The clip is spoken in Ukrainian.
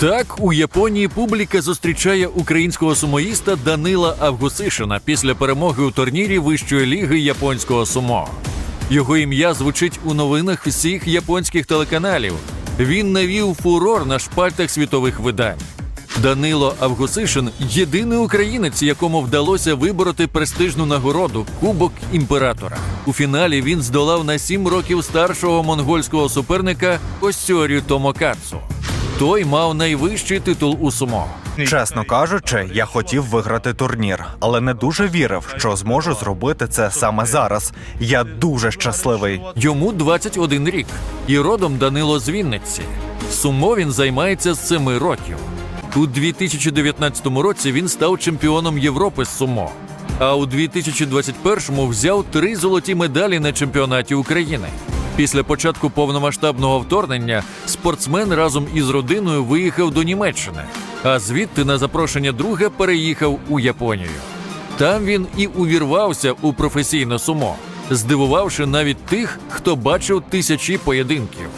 Так, у Японії публіка зустрічає українського сумоїста Данила Авгусишина після перемоги у турнірі Вищої ліги японського сумо. Його ім'я звучить у новинах всіх японських телеканалів. Він навів фурор на шпальтах світових видань. Данило Авгусишин єдиний українець, якому вдалося вибороти престижну нагороду Кубок імператора. У фіналі він здолав на сім років старшого монгольського суперника Осьорю Томокацу. Той мав найвищий титул у сумо. Чесно кажучи, я хотів виграти турнір, але не дуже вірив, що зможу зробити це саме зараз. Я дуже щасливий. Йому 21 рік, і родом Данило з Вінниці. Сумо він займається з 7 років. У 2019 році він став чемпіоном Європи з сумо. А у 2021-му взяв три золоті медалі на чемпіонаті України. Після початку повномасштабного вторгнення спортсмен разом із родиною виїхав до Німеччини, а звідти на запрошення друга переїхав у Японію. Там він і увірвався у професійне сумо, здивувавши навіть тих, хто бачив тисячі поєдинків.